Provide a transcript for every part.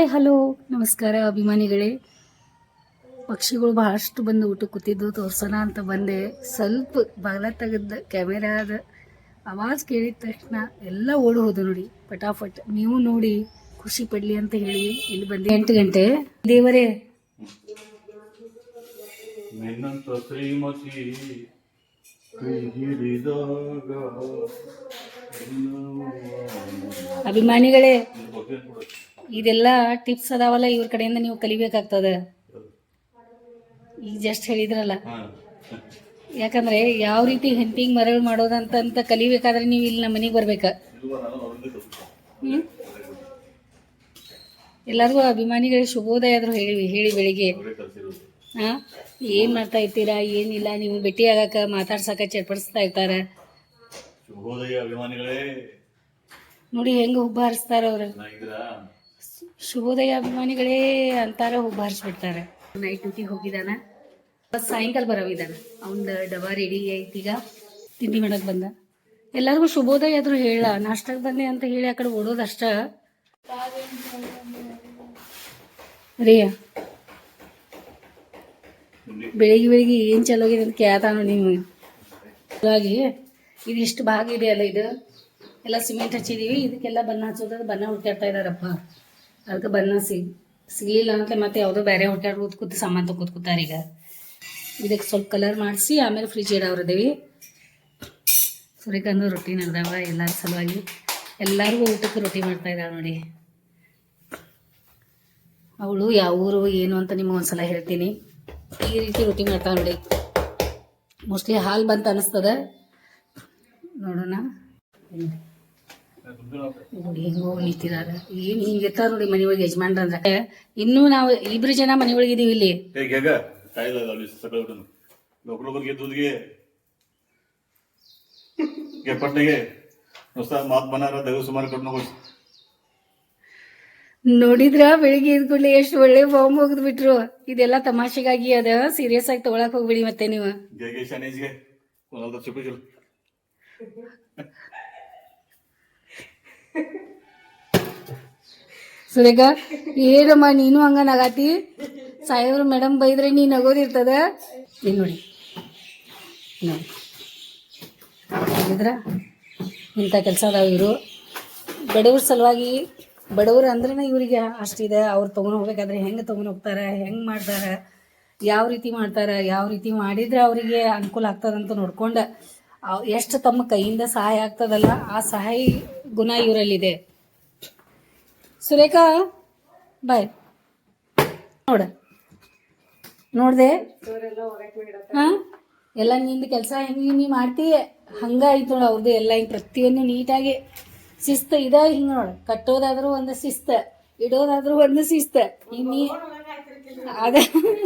Hi hello. ನಮಸ್ಕಾರ ಅಭಿಮಾನಿಗಳೇ. ಪಕ್ಷಿಗಳು ಬಹಳಷ್ಟು ಬಂದು ಊಟ ಕೂತಿದ್ದು ತೋರ್ಸೋಣ ಅಂತ ಬಂದೆ. ಸ್ವಲ್ಪ ಬಗಲ ತೆಗೆದ ಕ್ಯಾಮೆರಾದ ಆವಾಜ್ ಕೇಳಿದ ತಕ್ಷಣ ಎಲ್ಲ ಓಡಿ ಹೋದು ನೋಡಿ ಪಟಾಫಟ್ ನೀವು ನೋಡಿ ಖುಷಿ ಪಡ್ಲಿ ಅಂತ ಹೇಳಿ ಇಲ್ಲಿ ಬಂದೆ. ಎಂಟು ಗಂಟೆ. ದೇವರೇ. ಅಭಿಮಾನಿಗಳೇ ಇದೆಲ್ಲ ಟಿಪ್ಸ್ ಅದಾವಲ್ಲ ಇವ್ರ ಕಡೆಯಿಂದ ನೀವು ಕಲಿಬೇಕಾಗ್ತದ? ಈಗ ಜಸ್ಟ್ ಹೇಳಿದ್ರಲ್ಲ. ಯಾಕಂದ್ರೆ ಯಾವ ರೀತಿ ಹೆಂಪಿಂಗ್ ಮರಳು ಮಾಡೋದಂತ ಅಂತ ಕಲಿಬೇಕಾದ್ರೆ ನೀವು ಇಲ್ಲಿ ನಮ್ಮ ಮನೆಗೆ ಬರ್ಬೇಕ? ಎಲ್ಲರಿಗೂ ಅಭಿಮಾನಿಗಳಿಗೆ ಶುಭೋದಯ ಆದ್ರೂ ಹೇಳಿ ಹೇಳಿ ಬೆಳಿಗ್ಗೆ. ಹಾ? ಏನ್ ಮಾಡ್ತಾ ಇರ್ತೀರಾ? ಏನಿಲ್ಲ? ನೀವು ಭೇಟಿ ಆಗಾಕ ಮಾತಾಡ್ಸಕ ಚಡ್ಪಡಿಸ್ತಾ ಇರ್ತಾರ? ಅಭಿಮಾನಿಗಳೇ. ನೋಡಿ ಹೆಂಗೆ ಹುಬ್ಬ ಹರಿಸ್ತಾರ ಅವ್ರು. ಶುಭೋದಯ ಅಭಿಮಾನಿಗಳೇ ಅಂತಾರ ಬಾರಿಸ್ಬಿಡ್ತಾರೆ ನೈಟ್ ಡ್ಯೂಟಿಗೆ ಹೋಗಿದಾನ ಬಸ್ ಸಾಯಂಕಾಲ ಬರೋವಿದಾನ ಅವನ ಡಬಾ ರೆಡಿ ಐತಿ ಈಗ. ತಿಂಡಿ ಮಾಡಕ್ ಬಂದ. ಎಲ್ಲರಿಗೂ ಶುಭೋದಯ ಆದ್ರೂ ಹೇಳ. ನಾಷ್ಟಕ್ಕೆ ಬಂದೆ ಅಂತ ಹೇಳಿ ಆ ಕಡೆ ಓಡೋದಷ್ಟ ರೀ ಬೆಳಿಗ್ಗೆ ಬೆಳಿಗ್ಗೆ ಏನು ಚಲೋಗಿದೆ ಅಂತ ಕೇಳ್ತಾನು ನೀವು ಹಾಗಾಗಿ ಇದಿಷ್ಟು ಭಾಗ ಇದೆ ಅಲ್ಲ ಇದು? ಎಲ್ಲ ಸಿಮೆಂಟ್ ಹಚ್ಚಿದೀವಿ. ಇದಕ್ಕೆಲ್ಲ ಬಣ್ಣ ಹಚ್ಚೋದ್ರೆ ಬಣ್ಣ ಹುಡ್ಕಾಡ್ತಾ ಇದಾರಪ್ಪ. ಅದಕ್ಕೆ ಬಣ್ಣ ಸಿಗ್ ಸಿಗಲಿಲ್ಲ ಅಂತ ಮತ್ತೆ ಯಾವುದೋ ಬೇರೆ ಹೋಟೆಲ್ ಕೂತ್ ಸಾಮಾನು ತಗೋತ್ ಕೂತಾರೆ ಈಗ. ಇದಕ್ಕೆ ಸ್ವಲ್ಪ ಕಲರ್ ಮಾಡಿಸಿ, ಆಮೇಲೆ ಫ್ರಿಜ್ ಇಡವ್ರದೇವಿ ಸೂರ್ಯಕಾಂತ ರೊಟ್ಟಿ ನಡೆದವ ಎಲ್ಲರ ಸಲುವಾಗಿ. ಎಲ್ಲರಿಗೂ ಊಟಕ್ಕೆ ರೊಟ್ಟಿ ಮಾಡ್ತಾ ಇದ್ದಾಳೆ ನೋಡಿ. ಅವಳು ಯಾವ ಊರು, ಏನು ಅಂತ ನಿಮ್ಗೆ ಒಂದ್ಸಲ ಹೇಳ್ತೀನಿ. ಈ ರೀತಿ ರೊಟ್ಟಿ ಮಾಡ್ತಾಳೆ ನೋಡಿ. ಮೋಸ್ಟ್ಲಿ ಹಾಲು ಬಂತ ಅನ್ನಿಸ್ತದೆ ನೋಡೋಣ. ನೋಡಿ ಹೆಂಗೋ ನಿಂತಿದಾರ ಏನು ಹಿಂಗಿರ್ತಾರ ನೋಡಿ ಮನೆ ಒಳಗೆ ಯಜಮಾನ್ರ ಅಂದ್ರೆ. ಇನ್ನೂ ನಾವು ಇಬ್ರು ಜನ ಮನೆ ಒಳಗೆ ಇದೀವಿ ಇಲ್ಲಿ. ನೋಡಿದ್ರ ಬೆಳಿಗ್ಗೆ ಎದ್ದ ಕೂಡಲೇ ಎಷ್ಟು ಒಳ್ಳೆ ಬಾಂಬ್ ಹೋಗದ್ ಬಿಟ್ರು. ಇದೆಲ್ಲ ತಮಾಷೆಗಾಗಿ ಅದ. ಸೀರಿಯಸ್ ಆಗಿ ತಗೊಳಕ್ ಹೋಗ್ಬಿಡಿ ಮತ್ತೆ ನೀವು. ಸುರೇಖ ಏನಮ್ಮ ನೀನು ಹಂಗ ನಗಾತಿ ಸಾಹೇಬ್ರು ಮೇಡಮ್ ಬೈದ್ರೆ ನೀ ನಗೋದಿರ್ತದ? ಇಲ್ಲಿ ನೋಡಿ. ನೋಡಿ. ನೋಡಿದ್ರ? ಇಂಥ ಕೆಲಸ ಅದಾವ ಇವರು. ಬಡವ್ರ ಸಲುವಾಗಿ, ಬಡವ್ರು ಅಂದ್ರೆ ಇವರಿಗೆ ಅಷ್ಟಿದೆ ಅವ್ರು ತೊಗೊಂಡು ಹೋಗ್ಬೇಕಾದ್ರೆ ಹೆಂಗೆ ತೊಗೊಂಡು ಹೋಗ್ತಾರೆ, ಹೆಂಗೆ ಮಾಡ್ತಾರೆ, ಯಾವ ರೀತಿ ಮಾಡ್ತಾರೆ, ಯಾವ ರೀತಿ ಮಾಡಿದ್ರೆ ಅವರಿಗೆ ಅನುಕೂಲ ಆಗ್ತದಂತ ನೋಡ್ಕೊಂಡು ಎಷ್ಟು ತಮ್ಮ ಕೈಯಿಂದ ಸಹಾಯ ಆಗ್ತದಲ್ಲ, ಆ ಸಹಾಯ ಗುಣ ಇವರಲ್ಲಿದೆ. ಸುರೇಖಾ, ಬಾಯ್. ನೋಡ. ನೋಡ್ದೆ? ಹಾ? ಎಲ್ಲ ನಿಂದು ಕೆಲಸ ಹೆಂಗೆ ನೀ ಮಾಡ್ತೀಯ ಹಂಗ ಆಯ್ತು ನೋಡ ಅವ್ರದ್ದು ಎಲ್ಲ, ಹಿಂಗೆ ಪ್ರತಿಯೊಂದು ನೀಟಾಗಿ ಶಿಸ್ತು ಇದ ಹಿಂಗ ನೋಡ. ಕಟ್ಟೋದಾದ್ರೂ ಒಂದು ಶಿಸ್ತ, ಇಡೋದಾದ್ರೂ ಒಂದು ಶಿಸ್ತ. ಈಗ ನೀ ಅದ.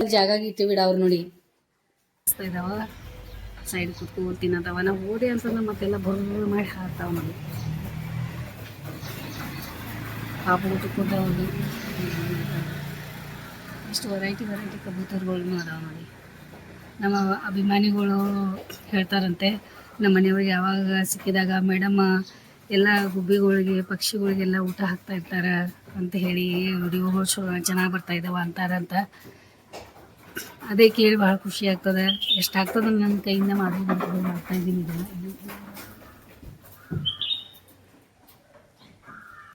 ಜಾಗ ಇಟ್ಟು ಬಿಡ ಅವ್ರು ನೋಡಿ. ಇದಾವ ಸೈಡ್ ಕುತ್ಕೊಂಡು ತಿನ್ನತಾವ ನಾವು ಓದೆ ಅಂತಂದ್ರೆ ಮತ್ತೆಲ್ಲ ಬರ್ರ ಮಾಡಿ ಹಾಕ್ತಾವ ನೋಡಿ. ಪಾಪ ಊಟಕ್ಕೆ ಅವ್ರಿಗೆ ಎಷ್ಟು ವೆರೈಟಿ ವೆರೈಟಿ ಕಬೂತರ್ಗಳು ಅದಾವ ನೋಡಿ. ನಮ್ಮ ಅಭಿಮಾನಿಗಳು ಹೇಳ್ತಾರಂತೆ, ನಮ್ಮ ಮನೆಯವ್ರಿಗೆ ಯಾವಾಗ ಸಿಕ್ಕಿದಾಗ ಮೇಡಮ್ ಎಲ್ಲ ಗುಬ್ಬಿಗಳಿಗೆ, ಪಕ್ಷಿಗಳಿಗೆಲ್ಲ ಊಟ ಹಾಕ್ತಾ ಇರ್ತಾರೆ ಅಂತ ಹೇಳಿ ವಿಡಿಯೋಗಳು ಚೆನ್ನಾಗಿ ಬರ್ತಾ ಇದ್ದಾವೆ ಅಂತಾರಂತ. ಅದೇ ಕೇಳಿ ಭಾಳ ಖುಷಿ ಆಗ್ತದೆ. ಎಷ್ಟು ಆಗ್ತದೆ ನನ್ನ ಕೈಯಿಂದ ಮಾಡೋದು ಮಾಡ್ತಾ ಇದ್ದೀನಿ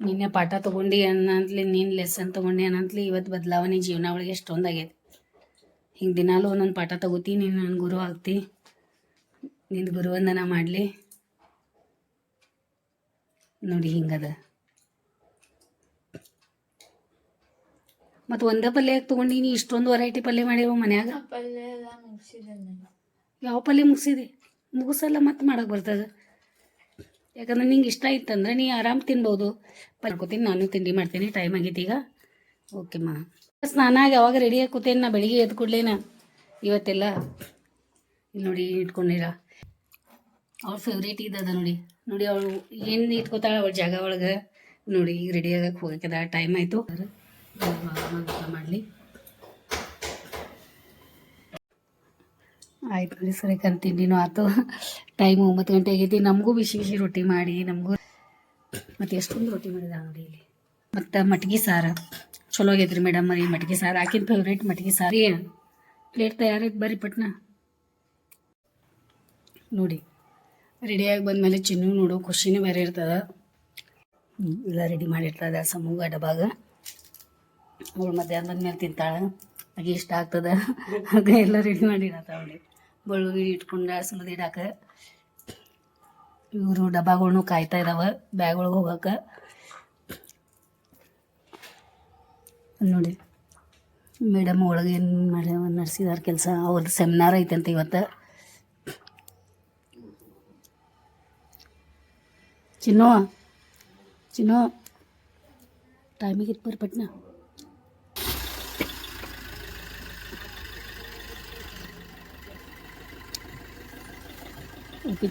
ನಿನ್ನೆ ಪಾಠ ತೊಗೊಂಡು ಅನ್ನಂತಲಿ, ನೀನು ಲೆಸನ್ ತೊಗೊಂಡು ಅನ್ನಂತಲಿ ಇವತ್ತು ಬದಲಾವಣೆ ಜೀವನ ಒಳಗೆ ಎಷ್ಟೊಂದಾಗೈತೆ ಹಿಂಗೆ ದಿನಾಲೂ ಒಂದೊಂದು ಪಾಠ ತಗೋತಿ, ನೀನು ನನ್ನ ಗುರು ಆಗ್ತಿ. ನಿಂದು ಗುರುವಂದನ ಮಾಡಲಿ. ನೋಡಿ ಹಿಂಗದ. ಮತ್ತು ಒಂದೇ ಪಲ್ಯ ತಗೊಂಡಿನಿ ತೊಗೊಂಡಿನಿ ಇಷ್ಟೊಂದು ವೆರೈಟಿ ಪಲ್ಯ ಮಾಡಿರೋ ಮನ್ಯಾಗ? ಯಾವ ಪಲ್ಯ ಮುಗಿಸಿದೆ? ಮುಗಿಸಲ್ಲ ಮತ್ತೆ ಮಾಡೋಕೆ ಬರ್ತದೆ. ಯಾಕಂದ್ರೆ ನಿಂಗೆ ಇಷ್ಟ ಇತ್ತಂದ್ರೆ ನೀ ಆರಾಮ್ ತಿನ್ಬೋದು. ಪಲ್ಕೋತೀನಿ ನಾನು ತಿಂಡಿ ಮಾಡ್ತೀನಿ ಟೈಮ್ ಆಗೈತಿ ಈಗ. ಓಕೆಮ್ಮ ಸ್ನಾನ ಆಗಿ ಯಾವಾಗ ರೆಡಿ ಕೂತೇನೆ ನಾ ಬೆಳಿಗ್ಗೆ ಎದ್ದು ಕೊಡ್ಲೇನ? ಇವತ್ತೆಲ್ಲ ಇಲ್ಲಿ ನೋಡಿ ಇಟ್ಕೊಂಡಿರ. ಅವ್ಳ ಫೇವ್ರೇಟ್ ಇದ್ದದ ನೋಡಿ. ನೋಡಿ ಅವಳು ಏನು ಇಟ್ಕೋತಾಳೆ ಅವಳ ಜಾಗ ಒಳಗೆ? ನೋಡಿ ಈಗ ರೆಡಿ ಆಗಕ್ಕೆ ಹೋಗಕ್ಕದ ಟೈಮ್ ಆಯಿತು. ಮಾಡಲಿ. ಆಯ್ತು ನೋಡಿ ಸರಿ ಕಣ್ ತಿಂಡಿನೂ ಆಯ್ತು ಟೈಮ್ ಒಂಬತ್ತು ಗಂಟೆ ಆಗೈತಿ ನಮಗೂ ಬಿಸಿ ಬಿಸಿ ರೊಟ್ಟಿ ಮಾಡಿ, ನಮಗೂ ಮತ್ತು ಎಷ್ಟೊಂದು ರೊಟ್ಟಿ ಮಾಡಿದ ನೋಡಿ ಇಲ್ಲಿ? ಮತ್ತು ಮಟ್ಗಿ ಸಾರು. ಚಲೋ ಆಗೈತ್ರಿ ಮೇಡಮ್ ರೀ ಮಟ್ಗೆ ಸಾರು. ಆಕಿನ ಫೇವ್ರೇಟ್ ಮಟ್ಗೆ ಸಾರು. ಪ್ಲೇಟ್ ತಯಾರೈತೆ ಬರ್ರಿ ಪಟ್ನ. ನೋಡಿ ರೆಡಿಯಾಗಿ ಬಂದಮೇಲೆ ಚಿನ್ನು ನೋಡು, ಖುಷಿನೂ ಬೇರೆ ಇರ್ತದೆ. ಎಲ್ಲ ರೆಡಿ ಮಾಡಿರ್ತದೆ, ಸಮೂಹ ಡಬಾಗ. ಅವಳು ಮಧ್ಯಾಹ್ನ ಬಂದ್ಮೇಲೆ ತಿಂತಾಳೆ. ಆಗಿ ಇಷ್ಟ ಆಗ್ತದೆ. ಹಾಗೆ ಎಲ್ಲ ರೆಡಿ ಮಾಡಿಡತ್ತ ಅವಳಿ ಬಳ್ಳುಳ್ಳಿ ಇಟ್ಕೊಂಡು ಸುಲಿದು ಇಡಾಕ ಇವರು ಡಬ್ಬಾಗಳ್ನು ಕಾಯ್ತಾ ಇದ್ದಾವೆ ಬ್ಯಾಗ್ ಒಳಗೆ ಹೋಗಕ್ಕೆ ನೋಡಿ. ಮೇಡಮ್ ಒಳಗೆ ಏನು ಮಾಡಿ ನಡೆಸಿದಾರ ಕೆಲಸ. ಅವ್ರದ್ದು ಸೆಮಿನಾರ್ ಐತಂತ ಇವತ್ತು. ಚಿನ್ನು ಚಿನ್ನು. ಟೈಮಿಗೆ ಇತ್ತು ಬರ್ರಿ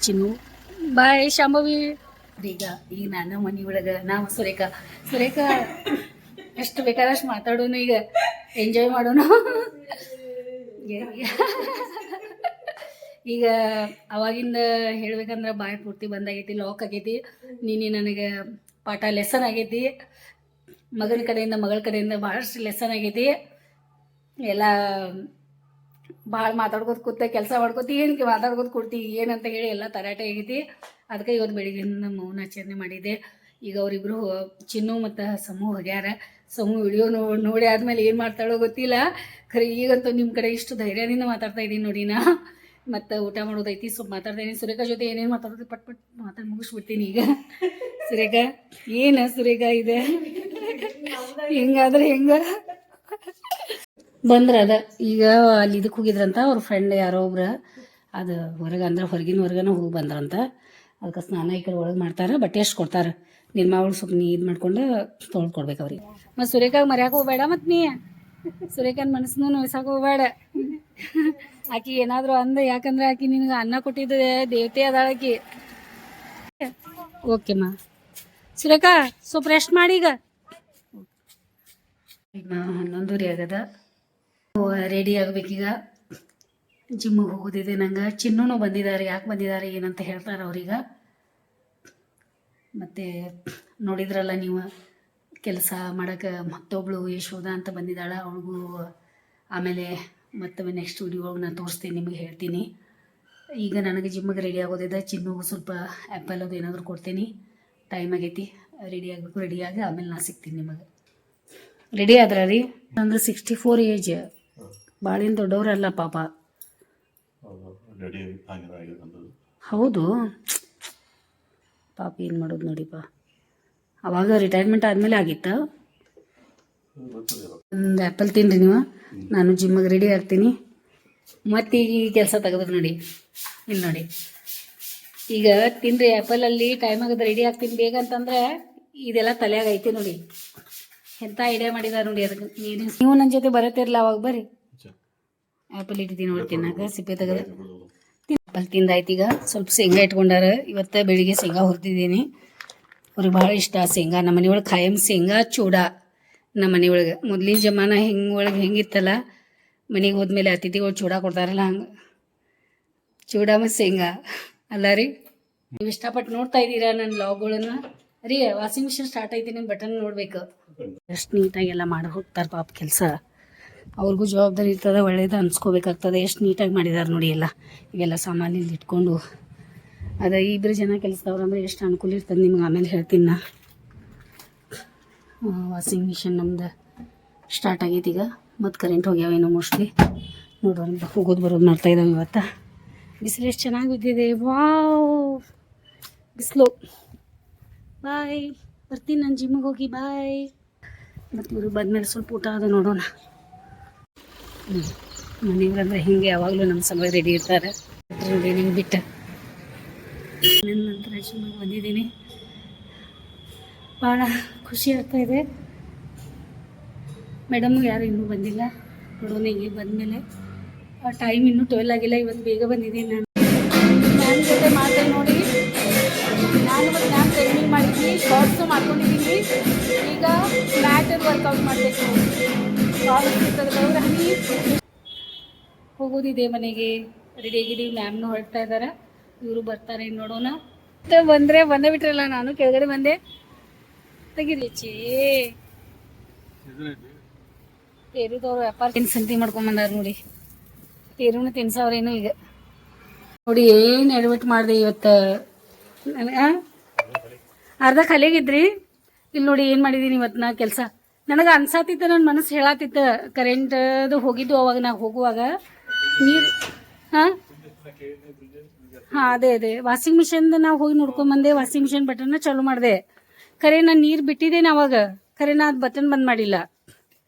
ಚಿನ್ನು ಬಾಯ್ ಶಾಂಭವಿ. ಈಗ ಈಗ ನಾನು ಮನೆ ಒಳಗೆ, ನಾವು ಸುರೇಖ. ಸುರೇಖ, ಎಷ್ಟು ಬೇಕಾದಷ್ಟು ಮಾತಾಡೋಣ ಈಗ. ಎಂಜಾಯ್ ಮಾಡೋಣ ಈಗ ಅವಾಗಿಂದ ಹೇಳ್ಬೇಕಂದ್ರೆ ಬಾಯಿ ಪೂರ್ತಿ ಬಂದಾಗೈತಿ ಲಾಕ್ ಆಗೈತಿ. ನೀನು ನನಗೆ ಪಾಠ ಲೆಸನ್ ಆಗೈತಿ. ಮಗನ ಕಡೆಯಿಂದ ಮಗಳ ಕಡೆಯಿಂದ ಭಾಳಷ್ಟು ಲೆಸನ್ ಆಗೈತಿ. ಎಲ್ಲ ಭಾಳ ಮಾತಾಡ್ಕೋತ ಕೂತ ಕೆಲಸ ಮಾಡ್ಕೋತಿ ಏನಕ್ಕೆ ಮಾತಾಡ್ಕೋತ ಕೊಡ್ತಿ, ಏನಂತ ಹೇಳಿ ಎಲ್ಲ ತರಾಟೆ ಆಗೈತಿ. ಅದಕ್ಕೆ ಇವತ್ತು ಬೆಳಿಗ್ಗೆಯಿಂದ ಮೌನಾಚರಣೆ ಮಾಡಿದೆ ಈಗ ಅವರಿಬ್ರು ಚಿನ್ನು ಮತ್ತು ಸಮೂಹ ಹೋಗ್ಯಾರ. ಸಮೂಹ ವಿಡಿಯೋ ನೋಡಿ ನೋಡಿ ಆದಮೇಲೆ ಏನು ಮಾಡ್ತಾಳೋ ಗೊತ್ತಿಲ್ಲ. ಖರೆ ಈಗಂತೂ ನಿಮ್ಮ ಕಡೆ ಇಷ್ಟು ಧೈರ್ಯದಿಂದ ಮಾತಾಡ್ತಾ ಇದ್ದೀನಿ ನೋಡಿ ನಾ. ಮತ್ತು ಊಟ ಮಾಡೋದೈತಿ ಸ್ವಲ್ಪ ಮಾತಾಡ್ತಾ ಇದ್ದೀನಿ ಸುರೇಖಾ ಜೊತೆ ಏನೇನು ಮಾತಾಡೋದು ಪಟ್ ಪಟ್ ಮಾತಾಡಿ ಮುಗಿಸ್ಬಿಡ್ತೀನಿ ಈಗ. ಸುರೇಖಾ, ಏನು ಸುರೇಖಾ ಇದೆ? ಹಿಂಗಾದ್ರೆ ಹೆಂಗ? ಬಂದ್ರ ಅದ. ಈಗ ಅಲ್ಲಿ ಇದಕ್ಕೆ ಹೋಗಿದ್ರಂತ ಅವ್ರ ಫ್ರೆಂಡ್ ಯಾರೋ ಒಬ್ರ, ಅದು ಹೊರಗೆ ಅಂದ್ರೆ ಹೊರಗಿನ ಹೊರಗನ ಹೋಗಿ ಬಂದ್ರಂತ. ಅದಕ್ಕೆ ಸ್ನಾನ ಈ ಕಡೆ ಒಳಗೆ ಮಾಡ್ತಾರೆ, ಬಟ್ಟೆ ಎಷ್ಟು ಕೊಡ್ತಾರೆ. ನಿರ್ಮಾವಳು ಸ್ವಲ್ಪ ನೀ ಇದು ಮಾಡ್ಕೊಂಡು ತೊಳ್ದು ಕೊಡ್ಬೇಕು ಅವ್ರಿಗೆ. ಮತ್ತು ಸುರೇಖಾಗ ಮರ್ಯಾಕೆ ಹೋಗ್ಬೇಡ ಮತ್ತು ನೀ. ಸುರೇಖನ ಮನಸ್ಸನ್ನು ನೋಯ್ಸಕ್ಕೆ ಹೋಗ್ಬೇಡ. ಆಕಿ ಏನಾದರೂ ಅಂದ, ಯಾಕಂದ್ರೆ ಆಕಿ ನಿನಗೆ ಅನ್ನ ಕೊಟ್ಟಿದ್ದೇ ದೇವತೆ ಅದಾಳಕಿ ಓಕೆಮ್ಮ ಸುರೇಖಾ, ಸ್ವಲ್ಪ ರೆಸ್ಟ್ ಮಾಡಿ ಈಗ. ಹನ್ನೊಂದುವರೆ ಆಗದ. ರೆಡಿ ಆಗ್ಬೇಕೀಗ ಜಿಮ್ಮಿಗೆ ಹೋಗೋದಿದೆ ನಂಗೆ. ಚಿನ್ನೂ ಬಂದಿದ್ದಾರೆ ಯಾಕೆ ಬಂದಿದ್ದಾರೆ ಏನಂತ ಹೇಳ್ತಾರೆ ಅವ್ರೀಗ. ಮತ್ತು ನೋಡಿದ್ರಲ್ಲ ನೀವು, ಕೆಲಸ ಮಾಡೋಕೆ ಮತ್ತೊಬ್ಳು ಯಶೋಧ ಅಂತ ಬಂದಿದ್ದಾಳೆ, ಅವಳಿಗೂ ಆಮೇಲೆ ಮತ್ತೊಮ್ಮೆ ನೆಕ್ಸ್ಟ್ ವಿಡಿಯೋ ನಾನು ತೋರಿಸ್ತೀನಿ, ನಿಮಗೆ ಹೇಳ್ತೀನಿ. ಈಗ ನನಗೆ ಜಿಮ್ಮಿಗೆ ರೆಡಿ ಆಗೋದಿದೆ ಚಿನ್ನುಗೂ ಸ್ವಲ್ಪ ಆ್ಯಪಲ್ ಅದು ಏನಾದರೂ ಕೊಡ್ತೀನಿ. ಟೈಮ್ ಆಗೈತಿ ರೆಡಿ ಆಗಬೇಕು ರೆಡಿಯಾಗಿ ಆಮೇಲೆ ನಾನು ಸಿಗ್ತೀನಿ ನಿಮಗೆ. ರೆಡಿ ಆದ್ರೆ ರೀ? ಅಂದ್ರೆ ಸಿಕ್ಸ್ಟಿ ಫೋರ್ ಏಜ್ ಭಾಳೇನು ದೊಡ್ಡವರಲ್ಲ ಪಾಪ. ಹೌದು. ಪಾಪ ಏನು ಮಾಡೋದು ನೋಡಿಪ್ಪ ಅವಾಗ ರಿಟೈರ್ಮೆಂಟ್ ಆದಮೇಲೆ ಆಗಿತ್ತು? ಒಂದು ಆ್ಯಪಲ್ ತಿನ್ರಿ ನೀವು. ನಾನು ಜಿಮ್ಮಿಗೆ ರೆಡಿ ಆಗ್ತೀನಿ. ಮತ್ತೆ ಈಗ ಈ ಕೆಲಸ ತೆಗೆದ್ರು ನೋಡಿ. ಇಲ್ಲಿ ನೋಡಿ. ಈಗ ತಿನ್ರಿ ಆ್ಯಪಲಲ್ಲಿ ಟೈಮ್ ಆಗದ ರೆಡಿ ಆಗ್ತೀನಿ ಬೇಗ ಅಂತಂದ್ರೆ ಇದೆಲ್ಲ ತಲೆಯಾಗ ಐತಿ ನೋಡಿ. ಎಂಥ ಐಡಿಯಾ ಮಾಡಿದಾರೆ ನೋಡಿ ಅದಕ್ಕೆ. ನೀನು ನೀವು ನನ್ನ ಜೊತೆ ಬರತ್ತಿರಲ್ಲ ಅವಾಗ ಬರ್ರಿ. ಆ್ಯಪಲ್ ಇಟ್ಟಿದ್ದೀನಿ ನೋಡಿ ತಿನ್ನಾಕ ಸಿಪ್ಪೆ ತೆಗೆದು ಆ್ಯಪಲ್ ತಿಂದಾಯ್ತು ಈಗ ಸ್ವಲ್ಪ ಶೇಂಗಾ ಇಟ್ಕೊಂಡಾರ. ಇವತ್ತು ಬೆಳಿಗ್ಗೆ ಶೇಂಗಾ ಹುರಿದಿದ್ದೀನಿ. ಅವ್ರಿಗೆ ಭಾಳ ಇಷ್ಟ ಶೇಂಗಾ. ನಮ್ಮ ಮನೆಯೊಳಗೆ ಖಾಯಂ ಶೇಂಗಾ ಚೂಡ ನಮ್ಮ ಮನೆಯೊಳಗೆ. ಮೊದ್ಲಿನ ಜಮಾನ ಹೆಂಗೆ ಒಳಗೆ ಹೆಂಗಿತ್ತಲ್ಲ ಮನೆಗೆ ಹೋದ್ಮೇಲೆ ಅತಿಥಿಗಳು ಚೂಡ ಕೊಡ್ತಾರಲ್ಲ ಹಂಗೆ. ಚೂಡ ಮತ್ತು ಶೇಂಗಾ. ಅಲ್ಲ ರೀ? ನೀವು ಇಷ್ಟಪಟ್ಟು ನೋಡ್ತಾ ಇದ್ದೀರಾ ನನ್ನ ಲಾಗ್ಗಳನ್ನ ರೀ ವಾಷಿಂಗ್ ಮಿಷಿನ್ ಸ್ಟಾರ್ಟ್ ಆಯ್ತೀನಿ ನಿಮ್ಮ ಬಟನ್ ನೋಡ್ಬೇಕು. ಎಷ್ಟು ನೀಟಾಗಿ ಎಲ್ಲ ಮಾಡಿ ಹೋಗ್ತಾರೆ ಪಾಪ ಕೆಲಸ. ಅವ್ರಿಗೂ ಜವಾಬ್ದಾರಿ ಇರ್ತದೆ, ಒಳ್ಳೇದು ಅನ್ಸ್ಕೋಬೇಕಾಗ್ತದೆ. ಎಷ್ಟು ನೀಟಾಗಿ ಮಾಡಿದಾರೆ ನೋಡಿ ಎಲ್ಲ. ಇವೆಲ್ಲ ಸಾಮಾನು ಇಲ್ಲಿ ಇಟ್ಕೊಂಡು. ಅದೇ ಇಬ್ಬರು ಜನ ಕೆಲಸದವ್ರು ಅಂದ್ರೆ ಎಷ್ಟು ಅನುಕೂಲ ಇರ್ತದೆ ನಿಮ್ಗೆ ಆಮೇಲೆ ಹೇಳ್ತೀನಿ ನಾ. ವಾಷಿಂಗ್ ಮಿಷಿನ್ ನಮ್ದು ಸ್ಟಾರ್ಟ್ ಆಗೈತಿ ಈಗ. ಮತ್ತು ಕರೆಂಟ್ ಹೋಗ್ಯಾವೇನೋ ಮೋಸ್ಟ್ಲಿ ನೋಡೋಣ, ಹೋಗೋದು ಬರೋದು ಮಾಡ್ತಾ ಇದ್ದಾವೆ ಇವತ್ತು. ಬಿಸಿಲು ಎಷ್ಟು ಚೆನ್ನಾಗಿ ಬಿದ್ದಿದೆ. ವಾವ್! ಬಿಸಿಲು. ಬಾಯ್. ಬರ್ತೀನಿ ನಾನು ಜಿಮ್ಮಿಗೆ ಹೋಗಿ. ಬಾಯ್. ಮತ್ತು ಇವರು ಬಂದಮೇಲೆ ಸ್ವಲ್ಪ ಊಟ ಅದು ನೋಡೋಣ. ಮನೆಯವ್ರಂದ್ರೆ ಹಿಂಗೆ ಯಾವಾಗಲೂ ನಮ್ಮ ಸಲುವಾಗಿ ರೆಡಿ ಇರ್ತಾರೆ. ನೋಡಿ ಬಿಟ್ಟ ಬಿಟ್ಟು. ನನ್ನ ನಂತರ ಶಿವಮೊಗ್ಗ ಬಂದಿದ್ದೀನಿ. ಭಾಳ ಖುಷಿ ಆಗ್ತಾ ಇದೆ. ಮೇಡಮ್ ಯಾರು ಇನ್ನೂ ಬಂದಿಲ್ಲ. ನೋಡೋಣ ಹಿಂಗೆ ಬಂದಮೇಲೆ. ಟೈಮ್ ಇನ್ನೂ ಟ್ವೆಲ್ ಆಗಿಲ್ಲ, ಇವತ್ತು ಬೇಗ ಬಂದಿದ್ದೀನಿ ನಾನು. ನನ್ನ ಜೊತೆ ಮಾತಾಡಿ ನೋಡಿ. ನಾನು ಇವತ್ತು ನಾನು ಟ್ರೈನಿಂಗ್ ಮಾಡಿದ್ದೀನಿ ಶಾರ್ಟ್ಸು ಮಾಡ್ಕೊಂಡಿದ್ದೀನಿ. ಈಗ ಮ್ಯಾಟರ್ ವರ್ಕೌಟ್ ಮಾಡಬೇಕು. ಹೋಗೋದಿದೆ ಮನೆಗೆ. ರೆಡಿ ಆಗಿದ್ದೀವಿ ಮ್ಯಾಮ್ನು ಹೊರಡ್ತಾ ಇದ್ದಾರೆ ಇವರು ಬರ್ತಾರೆ ನೋಡೋಣ. ಬಂದ್ರೆ ಬಂದೇ ಬಿಟ್ರಲ್ಲ ನಾನು, ಕೆಳಗಡೆ ಬಂದೆ. ತೆಗಿರಿ ಚೇ ತೇರುದವ್ರು ವ್ಯಾಪಾರ ತಿನ್ ಸಂತಿ ಮಾಡ್ಕೊಂಡ್ ಬಂದಾರ ನೋಡಿ. ತೇರುನು ತಿನ್ಸವ್ರೇನು ಈಗ. ನೋಡಿ, ಏನ್ ಎಡವಟ್ ಮಾಡಿದೆ ಇವತ್ತ. ಅರ್ಧ ಕಲೆಗಿದ್ರಿ. ಇಲ್ಲಿ ನೋಡಿ, ಏನ್ ಮಾಡಿದೀನಿ ಇವತ್ತು ನಾ ಕೆಲಸ? ನನಗೆ ಅನ್ಸಾತಿತ್ತ ನನ್ನ ಮನಸ್ಸು ಹೇಳಾತಿತ್ತ ಕರೆಂಟ್ದು ಹೋಗಿದ್ದು ಅವಾಗ ನಾ ಹೋಗುವಾಗ. ನೀರು ಹಾಂ? ಹಾಂ ಅದೇ ಅದೇ. ವಾಷಿಂಗ್ ಮಿಷನ್ದು ನಾವು ಹೋಗಿ ನೋಡ್ಕೊಂಡ್ ಬಂದೆ ವಾಷಿಂಗ್ ಮಿಷನ್ ಬಟನ್ನ ಚಾಲು ಮಾಡಿದೆ. ಖರೆ ನಾನು ನೀರು ಬಿಟ್ಟಿದ್ದೇನೆ ಅವಾಗ. ಖರೆ ನಾ ಅದು ಬಟನ್ ಬಂದ್ ಮಾಡಿಲ್ಲ.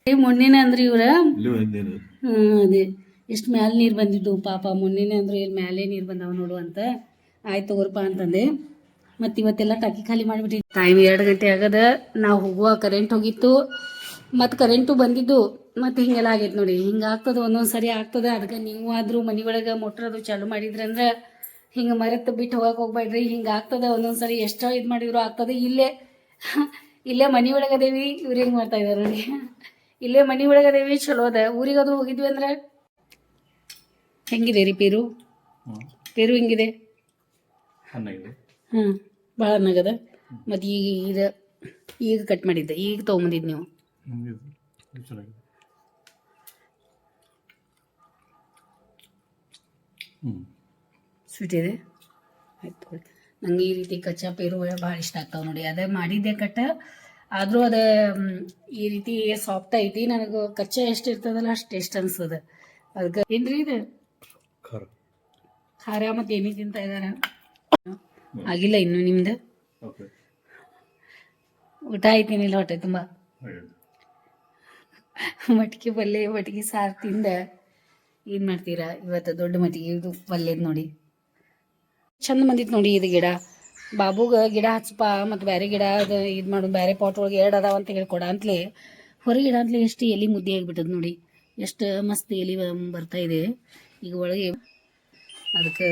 ಏ ಮೊನ್ನೆನ ಅಂದ್ರೆ ಇವ್ರ? ಹ್ಮ್ ಅದೇ. ಎಷ್ಟು ಮ್ಯಾಲೆ ನೀರು ಬಂದಿದ್ದು ಪಾಪ. ಮೊನ್ನೆನೆ ಅಂದ್ರೆ ಇಲ್ಲಿ ಮ್ಯಾಲೆ ನೀರು ಬಂದಾವ ನೋಡು ಅಂತ. ಆಯ್ತು ತಗೋರಪ್ಪ ಅಂತಂದೆ. ಮತ್ತು ಇವತ್ತೆಲ್ಲ ಟಾಕಿ ಖಾಲಿ ಮಾಡ್ಬಿಟ್ಟಿ ಟೈಮ್ ಎರಡು ಗಂಟೆ ಆಗದ ನಾವು ಹೋಗುವ ಕರೆಂಟ್ ಹೋಗಿತ್ತು. ಮತ್ತು ಕರೆಂಟು ಬಂದಿದ್ದು ಮತ್ತು ಹಿಂಗೆಲ್ಲ ಆಗೈತೆ ನೋಡಿ. ಹಿಂಗೆ ಆಗ್ತದೆ ಒಂದೊಂದು ಸರಿ ಆಗ್ತದೆ. ಅದಕ್ಕೆ ನೀವು ಆದರೂ ಮನೆ ಒಳಗೆ ಮೋಟ್ರ್ ಅದು ಚಾಲು ಮಾಡಿದ್ರಂದ್ರೆ ಹಿಂಗೆ ಮರೆತು ಬಿಟ್ಟು ಹೋಗಕ್ಕೆ ಹೋಗ್ಬೇಡ್ರಿ ಹಿಂಗೆ ಆಗ್ತದೆ ಒಂದೊಂದು ಸರಿ ಎಷ್ಟೋ ಇದು ಮಾಡಿದ್ರು ಆಗ್ತದೆ. ಇಲ್ಲೇ ಇಲ್ಲೇ ಮನೆ ಒಳಗದೇವಿ ಇವ್ರು ಹೆಂಗೆ ಮಾಡ್ತಾ ಇದ್ದಾರೆ ನೋಡಿ. ಇಲ್ಲೇ ಮನೆ ಒಳಗದೇವಿ ಚಲೋ ಅದ. ಊರಿಗಾದ್ರೂ ಹೋಗಿದ್ವಿ ಅಂದ್ರೆ ಹೆಂಗಿದೆ ರೀ ಪೇರು? ಪೇರು ಹೆಂಗಿದೆ? ಹ್ಮ್. ಹಾಂ ಭಾಳ ನಗದ. ಮತ್ತು ಈಗ ಈಗ ಈಗ ಕಟ್ ಮಾಡಿದ್ದೆ. ಈಗ ತೊಗೊಂಬಂದಿದ್ದು ನೀವು. ಸ್ವೀಟ್ ಇದೆ. ಆಯ್ತು ನಂಗೆ ಈ ರೀತಿ ಕಚ್ಚಾ ಪೇರು ಭಾಳ ಇಷ್ಟ ಆಗ್ತಾವೆ ನೋಡಿ. ಅದೇ ಮಾಡಿದ್ದೆ ಕಟ್ಟ ಆದರೂ ಅದು ಈ ರೀತಿ ಸಾಫ್ಟ್ ಐತಿ. ನನಗೆ ಕಚ್ಚಾ ಎಷ್ಟು ಇರ್ತದಲ್ಲ ಅಷ್ಟು ಟೇಸ್ಟ್ ಅನ್ಸದ. ಅದಕ್ಕೆ ಏನ್ರಿ ಇದು? ಖಾರ. ಖಾರ ಮತ್ತು ಏನೇ ತಿಂತ ಇದಾರೆ. ಆಗಿಲ್ಲ ಇನ್ನು ನಿಮ್ದು? ಊಟ ಆಯ್ತೇನಿಲ್ಲ ಹೊಟ್ಟೆ ತುಂಬ. ಮಟ್ಕಿ ಪಲ್ಯ ಮಟ್ಕಿ ಸಾರು ತಿಂದ. ಏನು ಮಾಡ್ತೀರಾ? ಇವತ್ತು ದೊಡ್ಡ ಮಟ್ಟಿಗೆ ಇದು ಪಲ್ಯದ ನೋಡಿ. ಚಂದ ಬಂದಿತ್ತು ನೋಡಿ ಇದು ಗಿಡ. ಬಾಬುಗ ಗಿಡ ಹಚ್ಚಪ್ಪ ಮತ್ತು ಬೇರೆ ಗಿಡ ಅದು ಇದು ಮಾಡು ಬೇರೆ ಪಾಟ್ ಒಳಗೆ ಎರಡು ಅದಾವ ಅಂತ ಹೇಳಿ ಕೊಡ ಅಂತಲೇ. ಹೊರಗೆ ಗಿಡ ಅಂತಲೇ ಎಷ್ಟು ಎಲೆ ಮುದ್ದೆ ಆಗಿಬಿಟ್ಟದ ನೋಡಿ. ಎಷ್ಟು ಮಸ್ತ್ ಎಲೆ ಬರ್ತಾ ಇದೆ. ಈಗ ಒಳಗೆ ಅದಕ್ಕೆ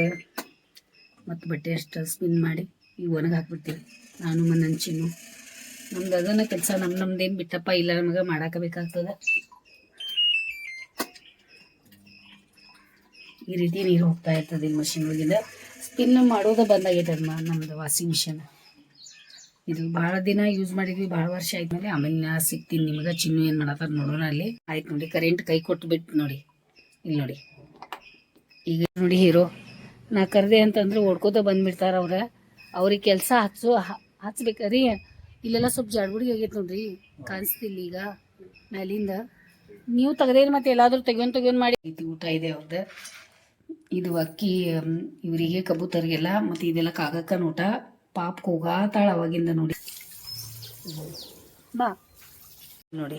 ಮತ್ತು ಬಟ್ಟೆ ಅಷ್ಟು ಸ್ಪಿನ್ ಮಾಡಿ ಈಗ ಒಣಗಿ ಹಾಕ್ಬಿಡ್ತೀವಿ. ನಾನು ಮನಂಚಿನ ನಮ್ದು ಅದನ್ನ ಕೆಲಸ ನಮ್ಮ ನಮ್ದೇನು ಬಿಟ್ಟಪ್ಪ, ಇಲ್ಲ ನಮಗೆ ಮಾಡಾಕಬೇಕಾಗ್ತದೆ ಈ ರೀತಿ ನೀರು ಹೋಗ್ತಾ ಇರ್ತದೆ ಇಲ್ಲಿ ಮಷಿನ್ ಒಳಗಿಂದ. ಸ್ಪಿನ್ ಮಾಡೋದು ಬಂದಾಗೈತೆ ಅದು ನಮ್ಮದು ವಾಷಿಂಗ್ ಮಿಷಿನ್ ಇದು ಭಾಳ ದಿನ ಯೂಸ್ ಮಾಡಿದ್ವಿ, ಭಾಳ ವರ್ಷ ಆದ್ಮೇಲೆ ಆಮೇಲೆ ನಾ ಸಿಗ್ತೀನಿ ನಿಮಗೆ. ಚಿನ್ನು ಏನು ಮಾಡತ್ತಾರ ನೋಡೋಣ ಅಲ್ಲಿ. ಆಯ್ತು ನೋಡಿ ಕರೆಂಟ್ ಕೈ ಕೊಟ್ಟು ಬಿಟ್ಟು ನೋಡಿ. ಇಲ್ಲಿ ನೋಡಿ. ಈಗ ನೋಡಿ ಹೀರೋ ನಾ ಕರೆದೆ ಅಂತಂದ್ರೆ ಓಡ್ಕೋತ ಬಂದ್ಬಿಡ್ತಾರ ಅವ್ರ. ಅವ್ರಿಗೆ ಕೆಲಸ ಹಚ್ಚು ಹಚ್ಬೇಕ. ಹಚ್ಬೇಕ್ರಿ ಇಲ್ಲೆಲ್ಲ ಸ್ವಲ್ಪ ಜಾಡ್ಬುಡಿ ಆಗೈತೆ ನೋಡ್ರಿ ಕಾಣಿಸ್ತಿಲ್ಲ ಈಗ ಮ್ಯಾಲಿಂದ. ನೀವು ತೆಗ್ದೇನು ಮತ್ತೆ ಎಲ್ಲಾದ್ರೂ ತೆಗಿಯೋನ್ ತೆಗಿಯೋನ್ ಮಾಡಿ. ಐತಿ ಊಟ ಇದೆ ಅವ್ರದ್ದು ಇದು ಅಕ್ಕಿ ಇವರಿಗೆ ಕಬೂತರಿಗೆಲ್ಲ ಮತ್ತು ಇದೆಲ್ಲ ಕಾಗಕ್ಕ ಊಟ. ಪಾಪ್ ಹೋಗಾತಾಳ ಅವಾಗಿಂದ ನೋಡಿ. ಬಾ. ನೋಡಿ.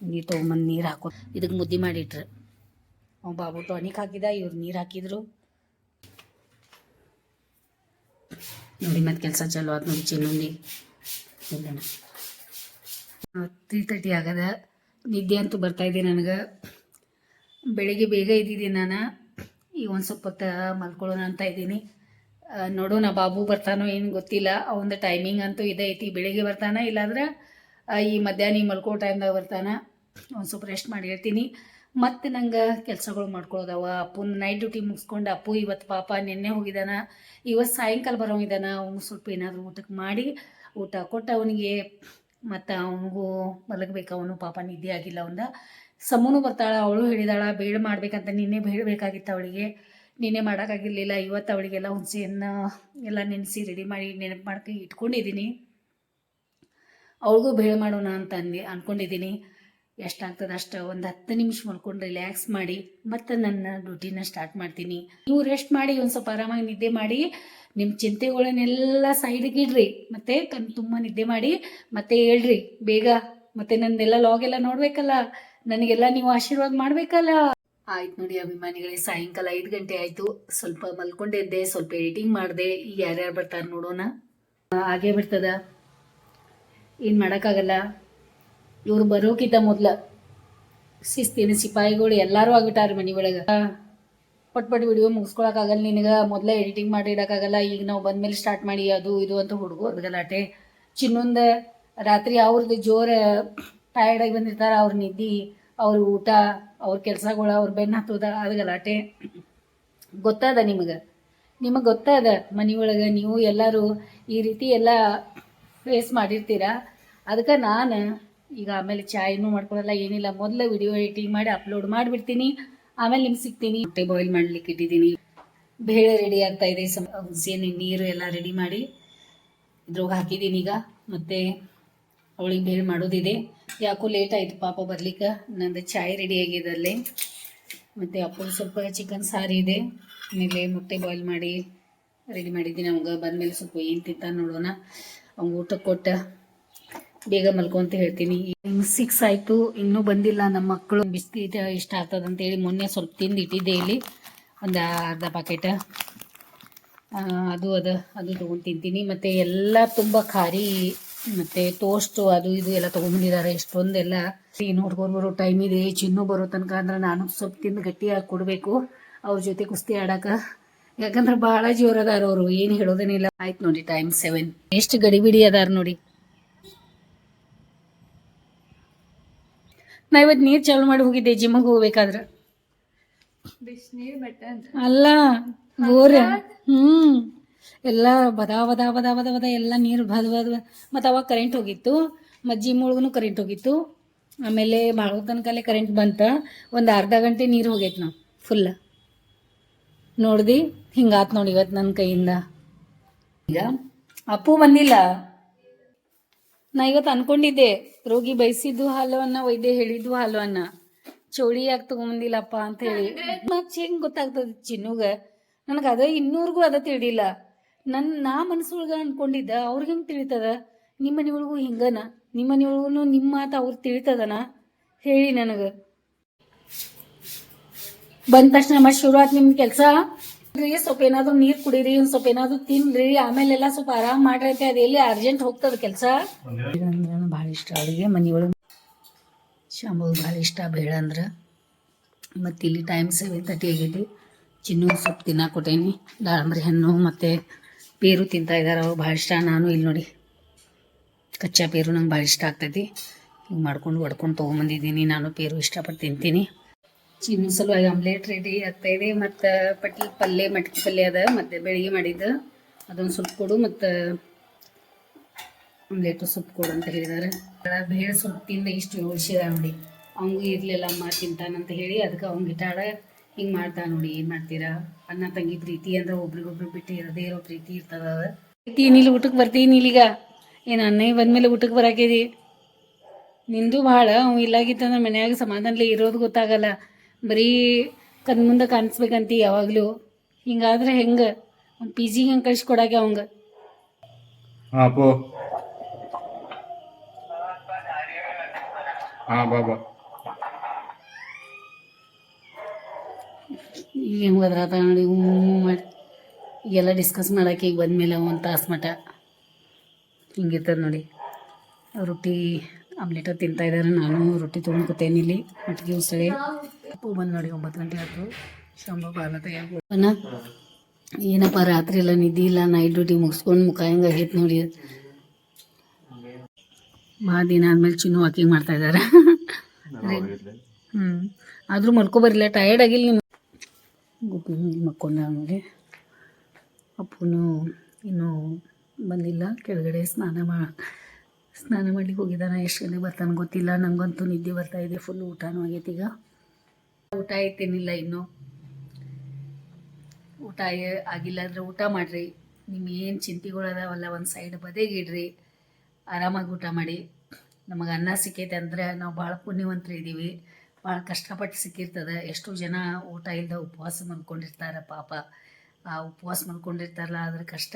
ನೀರು ತೊಗೊಂಬಂದು ನೀರು ಹಾಕೋ. ಇದಕ್ಕೆ ಮುದ್ದೆ ಮಾಡಿಟ್ರು. ಅವ್ನು ಬಾಬು ಟಾನಿಕ್ ಹಾಕಿದ ಇವ್ರು ನೀರು ಹಾಕಿದ್ರು. ನೋಡಿ, ಮತ್ತೆ ಕೆಲಸ ಚಾಲು ಆತು ನೋಡಿ ಚಿನ್ನೊಂದಿ ತ್ರೀ ತರ್ಟಿ ಆಗದ. ನಿದ್ದೆ ಅಂತೂ ಬರ್ತಾ ಇದೆ ನನಗೆ. ಬೆಳಿಗ್ಗೆ ಬೇಗ ಇದ್ದಿದ್ದೀನಿ ನಾನು. ಈಗ ಒಂದು ಸ್ವಲ್ಪ ಹೊತ್ತ ಮಲ್ಕೊಳ್ಳೋಣ ಅಂತ ಇದ್ದೀನಿ. ನೋಡೋಣ ಬಾಬು ಬರ್ತಾನೋ ಏನು ಗೊತ್ತಿಲ್ಲ. ಅವನ ಟೈಮಿಂಗ್ ಅಂತೂ ಇದೆ. ಐತಿ, ಬೆಳಿಗ್ಗೆ ಬರ್ತಾನ ಇಲ್ಲಾಂದ್ರೆ ಈ ಮಧ್ಯಾಹ್ನ ಈ ಮಲ್ಕೋ ಟೈಮ್ದಾಗ ಬರ್ತಾನ. ಒಂದು ಸ್ವಲ್ಪ ರೆಸ್ಟ್ ಮಾಡಿ ಹೇಳ್ತೀನಿ. ಮತ್ತು ನಂಗೆ ಕೆಲಸಗಳು ಮಾಡ್ಕೊಳ್ಳೋದವ ಅಪ್ಪನ ನೈಟ್ ಡ್ಯೂಟಿ ಮುಗಿಸ್ಕೊಂಡು ಅಪ್ಪು ಇವತ್ತು ಪಾಪ ನಿನ್ನೆ ಹೋಗಿದ್ದಾನ ಇವತ್ತು ಸಾಯಂಕಾಲ ಬರೋಗಿದ್ದಾನ ಅವ್ನು ಸ್ವಲ್ಪ ಏನಾದರೂ ಊಟಕ್ಕೆ ಮಾಡಿ ಊಟ ಕೊಟ್ಟು ಅವನಿಗೆ. ಮತ್ತು ಅವನಿಗೂ ಮಲಗಬೇಕು. ಅವನು ಪಾಪ ನಿದ್ದೆ ಆಗಿಲ್ಲ ಅವಂದ. ಸಮೂನು ಬರ್ತಾಳೆ, ಅವಳು ಹೇಳಿದಾಳ, ಬೇಡ ಮಾಡಬೇಕಂತ ನಿನ್ನೆ ಬೇಡಬೇಕಾಗಿತ್ತು ಅವಳಿಗೆ. ನಿನ್ನೆ ಮಾಡೋಕ್ಕಾಗಿರಲಿಲ್ಲ ಇವತ್ತು ಅವಳಿಗೆಲ್ಲ ಹುಣಸೆಯನ್ನು ಎಲ್ಲ ನೆನೆಸಿ ರೆಡಿ ಮಾಡಿ ನೆನಪು ಮಾಡ್ಕೊಂಡು ಇಟ್ಕೊಂಡಿದ್ದೀನಿ ಅವಳಿಗೂ ಬೇಳೆ ಮಾಡೋಣ ಅಂತ ಅಂದು ಅಂದ್ಕೊಂಡಿದ್ದೀನಿ ಎಷ್ಟಾಗ್ತದೆ ಅಷ್ಟು, ಒಂದು ಹತ್ತು ನಿಮಿಷ ಮಲ್ಕೊಂಡು ರಿಲ್ಯಾಕ್ಸ್ ಮಾಡಿ ಮತ್ತೆ ನನ್ನ ಡ್ಯೂಟಿನ ಸ್ಟಾರ್ಟ್ ಮಾಡ್ತೀನಿ. ನೀವು ರೆಸ್ಟ್ ಮಾಡಿ, ಒಂದು ಸ್ವಲ್ಪ ಆರಾಮಾಗಿ ನಿದ್ದೆ ಮಾಡಿ ನಿಮ್ಮ ಚಿಂತೆಗಳನ್ನೆಲ್ಲ ಸೈಡಿಗೆ ಇಡ್ರಿ, ಮತ್ತೆ ಕಣ್ ತುಂಬ ನಿದ್ದೆ ಮಾಡಿ ಮತ್ತೆ ಹೇಳ್ರಿ, ಬೇಗ ಮತ್ತೆ ನಂದೆಲ್ಲ ಲಾಗ್ ಎಲ್ಲ ನೋಡ್ಬೇಕಲ್ಲ, ನನಗೆಲ್ಲ ನೀವು ಆಶೀರ್ವಾದ ಮಾಡ್ಬೇಕಲ್ಲ. ಆಯ್ತು ನೋಡಿ ಅಭಿಮಾನಿಗಳೇ, ಸಾಯಂಕಾಲ ಐದು ಗಂಟೆ ಆಯ್ತು. ಸ್ವಲ್ಪ ಮಲ್ಕೊಂಡಿದ್ದೆ, ಸ್ವಲ್ಪ ಎಡಿಟಿಂಗ್ ಮಾಡಿದೆ. ಈಗ ಯಾರ್ಯಾರು ಬರ್ತಾರೆ ನೋಡೋಣ. ಹಾಗೆ ಬರ್ತದ. ಏನು ಮಾಡೋಕ್ಕಾಗಲ್ಲ. ಇವ್ರು ಬರೋಕ್ಕಿಂತ ಮೊದ್ಲ ಶಿಸ್ತಿನ ಸಿಪಾಯಿಗಳು ಎಲ್ಲರೂ ಆಗಿಟ್ಟಾರ ಮನೆ ಒಳಗೆ. ಪಟ್ ಪಟ್ ವಿಡಿಯೋ ಮುಗಿಸ್ಕೊಳಕ್ಕಾಗಲ್ಲ ನಿನಗೆ, ಮೊದಲೇ ಎಡಿಟಿಂಗ್ ಮಾಡಿ ಇಡೋಕ್ಕಾಗಲ್ಲ ಈಗ ನಾವು ಬಂದ್ಮೇಲೆ ಸ್ಟಾರ್ಟ್ ಮಾಡಿ ಅದು ಇದು ಅಂತ ಹುಡುಗೋದು ಗಲಾಟೆ ಚಿನ್ನೊಂದ ರಾತ್ರಿ ಅವ್ರದ್ದು ಜೋರ ಟಯರ್ಡಾಗಿ ಬಂದಿರ್ತಾರೆ, ಅವ್ರ ನಿದ್ದಿ, ಅವ್ರ ಊಟ, ಅವ್ರ ಕೆಲಸಗಳು, ಅವ್ರ ಬೆನ್ನು ಹತ್ತೋದ, ಅದು ಗಲಾಟೆ. ಗೊತ್ತದ ನಿಮಗೆ? ನಿಮಗೆ ಗೊತ್ತದ ಮನೆಯೊಳಗೆ ನೀವು ಎಲ್ಲರೂ ಈ ರೀತಿ ಎಲ್ಲ ಫೇಸ್ ಮಾಡಿರ್ತೀರ? ಅದಕ್ಕೆ ನಾನು ಈಗ ಆಮೇಲೆ ಚಾಯ್ನೂ ಮಾಡ್ಕೊಳಲ್ಲ, ಏನಿಲ್ಲ. ಮೊದಲು ವಿಡಿಯೋ ಎಡಿಟಿಂಗ್ ಮಾಡಿ ಅಪ್ಲೋಡ್ ಮಾಡಿಬಿಡ್ತೀನಿ. ಆಮೇಲೆ ನಿಮ್ಗೆ ಸಿಗ್ತೀನಿ. ಮೊಟ್ಟೆ ಬಾಯ್ಲ್ ಮಾಡ್ಲಿಕ್ಕೆ ಇಟ್ಟಿದ್ದೀನಿ. ಬೇಳೆ ರೆಡಿ ಆಗ್ತಾ ಇದೆ. ಹುಸಿಯನ್ನು ನೀರು ಎಲ್ಲ ರೆಡಿ ಮಾಡಿ ಇದ್ರೊಳಗೆ ಹಾಕಿದ್ದೀನಿ ಈಗ. ಮತ್ತು ಅವಳಿಗೆ ಬೇಳೆ ಮಾಡೋದಿದೆ. ಯಾಕೋ ಲೇಟ್ ಆಯಿತು ಪಾಪ ಬರ್ಲಿಕ್ಕೆ. ನಂದು ಚಾಯ್ ರೆಡಿ ಆಗಿದೆ ಅಲ್ಲಿ. ಮತ್ತು ಅಪ್ಪ ಸ್ವಲ್ಪ ಚಿಕನ್ ಸಾರಿ ಇದೆ. ಆಮೇಲೆ ಮೊಟ್ಟೆ ಬಾಯ್ಲ್ ಮಾಡಿ ರೆಡಿ ಮಾಡಿದ್ದೀನಿ. ಅವಂಗ ಬಂದಮೇಲೆ ಸ್ವಲ್ಪ ಏನು ತಿಂತ ನೋಡೋಣ. ಅವ್ನು ಊಟ ಕೊಟ್ಟ ಬೇಗ ಮಲ್ಕೊಂತ ಹೇಳ್ತೀನಿ. ಸಿಕ್ಸ್ ಆಯಿತು. ಇನ್ನೂ ಬಂದಿಲ್ಲ. ನಮ್ಮ ಮಕ್ಕಳು ಬಿಸ್ಕಿಟ್ ಇಷ್ಟ ಆಗ್ತದ ಅಂತ ಹೇಳಿ ಮೊನ್ನೆ ಸ್ವಲ್ಪ ತಿಂದು ಇಟ್ಟಿದ್ದೆ ಇಲ್ಲಿ. ಒಂದು ಅರ್ಧ ಪಾಕೆಟ್ ಅದು ಅದು. ಅದು ತೊಗೊಂಡು ತಿಂತೀನಿ. ಮತ್ತು ಎಲ್ಲ ತುಂಬ ಖಾರಿ, ಮತ್ತು ಟೋಸ್ಟು ಅದು ಇದು ಎಲ್ಲ ತೊಗೊಂಡ್ಬಂದಿದ್ದಾರೆ. ಇಷ್ಟೊಂದೆಲ್ಲ ಇನ್ನು ಹುಡ್ಗರು ಬರೋ ಟೈಮ್ ಇದೆ. ಚಿನ್ನು ಬರೋ ತನಕ ಅಂದ್ರೆ ನಾನು ಸ್ವಲ್ಪ ತಿಂದು ಗಟ್ಟಿಯಾಗಿ ಕೊಡಬೇಕು. ಅವ್ರ ಜೊತೆ ಕುಸ್ತಿ ಆಡಕ್ಕೆ ಯಾಕಂದ್ರೆ ಭಾಳ ಜೋರದಾರ ಅವರು. ಏನು ಹೇಳೋದೇನಿಲ್ಲ. ಆಯ್ತು ನೋಡಿ ಟೈಮ್ ಸೆವೆನ್ ಎಷ್ಟು ಗಡಿಬಿಡಿ ಅದಾರ ನೋಡಿ. ನಾ ಇವತ್ತು ನೀರು ಚಾಲು ಮಾಡಿ ಹೋಗಿದ್ದೆ, ಜಿಮ್ಮಿಗೆ ಹೋಗ್ಬೇಕಾದ್ರೆ. ಅಲ್ಲ ಬೋರ್ ಹ್ಮ್. ಎಲ್ಲ ಬದ ಬದ ಬದ ಬದ ಎಲ್ಲ ನೀರು ಬದ ಬದ ಮತ್ತು ಅವಾಗ ಕರೆಂಟ್ ಹೋಗಿತ್ತು. ಮತ್ತು ಜಿಮ್ ಒಳಗೂ ಕರೆಂಟ್ ಹೋಗಿತ್ತು. ಆಮೇಲೆ ಭಾಳ ಕರೆಂಟ್ ಬಂತ. ಒಂದು ಅರ್ಧ ಗಂಟೆ ನೀರು ಹೋಗೈತೆ ನಾವು ಫುಲ್ ನೋಡ್ದಿ, ಹಿಂಗಾತ್ ನೋಡಿ ಇವತ್ತು ನನ್ನ ಕೈಯಿಂದ. ಈಗ ಅಪ್ಪು ಬಂದಿಲ್ಲ. ನಾ ಇವತ್ತು ಅನ್ಕೊಂಡಿದ್ದೆ, ರೋಗಿ ಬಯಸಿದ್ದು ಹಾಲವನ್ನ ವೈದ್ಯ ಹೇಳಿದ್ದು ಹಾಲವನ್ನ ಚೋಳಿ ಯಾಕೆ ತಗೊಂಬಂದಿಲ್ಲಪ್ಪ ಅಂತ ಹೇಳಿ. ಹೆಂಗ್ ಗೊತ್ತಾಗ್ತದ ಚಿನ್ನುಗ? ನನಗೆ ಅದ ಇನ್ನೂರ್ಗೂ ಅದ ತಿಳಿಲ್ಲ ನನ್ನ ನಾ ಮನಸ್ಸೊಳಗ ಅನ್ಕೊಂಡಿದ್ದ, ಅವ್ರಿಗೆ ಹೆಂಗೆ ತಿಳಿತದ? ನಿಮ್ಮ ಮನೆಯೊಳಗೂ ಹಿಂಗನ? ನಿಮ್ಮ ಮನೆಯೊಳಗೂ ನಿಮ್ಮ ಮಾತು ಅವ್ರು ತಿಳಿತದನ? ಹೇಳಿ ನನಗೆ. ಬಂದ ತಕ್ಷಣ ಮತ್ತೆ ಶುರುವಾತ್ ನಿಮ್ ಕೆಲಸ? ಸ್ವಲ್ಪ ಏನಾದ್ರು ನೀರು ಕುಡೀರಿ, ಒಂದ್ ಸ್ವಲ್ಪ ಏನಾದ್ರು ತಿನ್ರಿ, ಆಮೇಲೆಲ್ಲ ಸ್ವಲ್ಪ ಆರಾಮ್ ಮಾಡ್ರಿ ಅಂತ ಅದು ಅರ್ಜೆಂಟ್ ಹೋಗ್ತದ ಕೆಲಸ. ಭಾಳ ಇಷ್ಟ ಅವಳಿಗೆ ಮನೆಯೊಳಗೆ ಶಾಂಬು ಭಾಳ ಇಷ್ಟ, ಬೇಡ ಅಂದ್ರೆ. ಮತ್ತು ಇಲ್ಲಿ ಟೈಮ್ ಸೆವೆನ್ ತರ್ಟಿ ಆಗೈತಿ. ಚಿನ್ನು ಸೊಪ್ಪು ತಿನ್ನಕ್ಕೆ ಕೊಟ್ಟೇನಿ ದಾಳಂಬ್ರಿ ಹಣ್ಣು ಮತ್ತು ಪೇರು ತಿಂತಾ ಇದ್ದಾರೆ ಅವ್ರು ಭಾಳ ಇಷ್ಟ. ನಾನು ಇಲ್ಲಿ ನೋಡಿ ಕಚ್ಚಾ ಪೇರು ನಂಗೆ ಭಾಳ ಇಷ್ಟ ಆಗ್ತೈತಿ. ಹಿಂಗೆ ಮಾಡ್ಕೊಂಡು ಒಡ್ಕೊಂಡು ತೊಗೊಂಬಂದಿದ್ದೀನಿ. ನಾನು ಪೇರು ಇಷ್ಟಪಟ್ಟು ತಿಂತೀನಿ. ಚಿನ್ನು ಸಲುವಾಗಿ ಆಮ್ಲೆಟ್ ರೆಡಿ ಆಗ್ತಾ ಇದೆ. ಮತ್ತು ಪಟ್ಟಿ ಪಲ್ಯ ಮಟ್ಕಿ ಪಲ್ಯ ಅದ. ಮತ್ತು ಬೆಳಿಗ್ಗೆ ಮಾಡಿದ್ದು. ಅದೊಂದು ಸ್ವಲ್ಪ ಕೊಡು ಮತ್ತು ಆಮ್ಲೆಟು ಸೊಪ್ಪು ಕೊಡು ಅಂತ ಹೇಳಿದಾರೆ. ಬೇಳೆ ಸ್ವಲ್ಪ ತಿಂದ ಇಷ್ಟು ಉಳಿಸಿದ ನೋಡಿ. ಅವಂಗೂ ಇರಲಿಲ್ಲ ಅಮ್ಮ ತಿಂತಾನಂತ ಹೇಳಿ ಅದಕ್ಕೆ ಅವ್ನು ಗಿಟಾಡ ಹಿಂಗೆ ಮಾಡ್ತಾ ನೋಡಿ. ಏನು ಮಾಡ್ತೀರಾ? ಅಣ್ಣ ತಂಗಿ ಪ್ರೀತಿ ಅಂದ್ರೆ ಒಬ್ರಿಗೊಬ್ರು ಬಿಟ್ಟು ಇರದೇ ಇರೋ ಪ್ರೀತಿ ಇರ್ತದ ಪ್ರೀತಿ ಏನಿಲ್ಲ ಊಟಕ್ಕೆ ಬರ್ತೀನಿ ಇಲ್ಲಿಗ ಏನು ಅಣ್ಣ ಬಂದ್ಮೇಲೆ ಊಟಕ್ಕೆ ಬರಾಕಿದಿ ನಿಂದು ಭಾಳ ಅವ್ ಇಲ್ಲಾಗಿತ್ತಂದ್ರೆ ಮನ್ಯಾಗ ಸಮಾಧಾನಲೇ ಇರೋದು ಗೊತ್ತಾಗಲ್ಲ. ಬರೀ ಕಣ್ ಮುಂದೆ ಕಾಣಿಸ್ಬೇಕಂತ ಯಾವಾಗಲೂ. ಹಿಂಗಾದ್ರೆ ಹೆಂಗೆ? ಒಂದು ಪಿ ಜಿಗೆ ಹೆಂಗೆ ಕಳಿಸ್ಕೊಡಾಕೆ ಅವಂಗ. ಹಾ ಬಾ ಬಾ. ಈಗ ಹೆಂಗೆ ಬದ್ರಾತ ನೋಡಿ ಹ್ಞೂ ಮಾಡಿ. ಈಗೆಲ್ಲ ಡಿಸ್ಕಸ್ ಮಾಡಕ್ಕೆ ಈಗ ಬಂದಮೇಲೆ ಒಂದು ತಾಸು ಮಟ. ಹಿಂಗಿರ್ತದೆ ನೋಡಿ. ರೊಟ್ಟಿ ಆಮ್ಲೆಟ ತಿಂತಾ ಇದ್ದಾರೆ ನಾನು ರೊಟ್ಟಿ ತೊಗೊಂಡು ಇಲ್ಲಿ ಮಟ್ಟಿಗೆ ಉಸಳೆ ಅಪ್ಪು ಬಂದು ನೋಡಿ, ಒಂಬತ್ತು ಗಂಟೆ ಆಯ್ತು ಶಂಭ ಬಾಲ ಏನಪ್ಪ ರಾತ್ರಿ ಎಲ್ಲ ನಿದ್ದೆ ಇಲ್ಲ ನೈಟ್ ಡ್ಯೂಟಿ ಮುಗಿಸ್ಕೊಂಡು ಮುಖ ಹೆಂಗೆ ಆಗೈತೆ ನೋಡಿ. ಭಾಳ ದಿನ ಆದ್ಮೇಲೆ ಚಿನ್ನು ವಾಕಿಂಗ್ ಮಾಡ್ತಾ ಇದ್ದಾರೆ ಹ್ಞೂ ಆದರೂ ಮಲ್ಕೊ ಬರಲಿಲ್ಲ ಟಯರ್ಡ್ ಆಗಿಲ್ಲ ನಿಮ್ಮ ಗುಪ್ಪಿ ಮಕ್ಕೊಂಡ ನೋಡಿ. ಅಪ್ಪನು ಇನ್ನೂ ಬಂದಿಲ್ಲ, ಕೆಳಗಡೆ ಸ್ನಾನ ಮಾ, ಸ್ನಾನ ಮಾಡ್ಲಿಕ್ಕೆ ಹೋಗಿದ್ದಾನೆ. ಎಷ್ಟು ಗಂಟೆಗೆ ಬರ್ತಾನೆ ಗೊತ್ತಿಲ್ಲ. ನನಗಂತೂ ನಿದ್ದೆ ಬರ್ತಾ ಇದೆ ಫುಲ್ ಊಟನೂ ಆಗೈತೆ ಈಗ. ಊಟ ಐತೇನಿಲ್ಲ ಇನ್ನು. ಊಟ ಆಗಿಲ್ಲ ಅಂದ್ರೆ ಊಟ ಮಾಡಿರಿ. ನಿಮ್ಮ ಏನು ಚಿಂತೆಗಳು ಅದಾವಲ್ಲ ಒಂದು ಸೈಡ್ ಬದಿಗಿಡ್ರಿ ಆರಾಮಾಗಿ ಊಟ ಮಾಡಿ. ನಮಗೆ ಅನ್ನ ಸಿಕ್ಕೈತೆ ಅಂದ್ರೆ ನಾವು ಭಾಳ ಪುಣ್ಯವಂತರು ಇದ್ದೀವಿ ಭಾಳ ಕಷ್ಟಪಟ್ಟು ಸಿಕ್ಕಿರ್ತದೆ. ಎಷ್ಟೋ ಜನ ಊಟ ಇಲ್ಲದ ಉಪವಾಸ ಮಲ್ಕೊಂಡಿರ್ತಾರೆ ಪಾಪ. ಆ ಉಪವಾಸ ಮಲ್ಕೊಂಡಿರ್ತಾರಲ್ಲ ಅದ್ರ ಕಷ್ಟ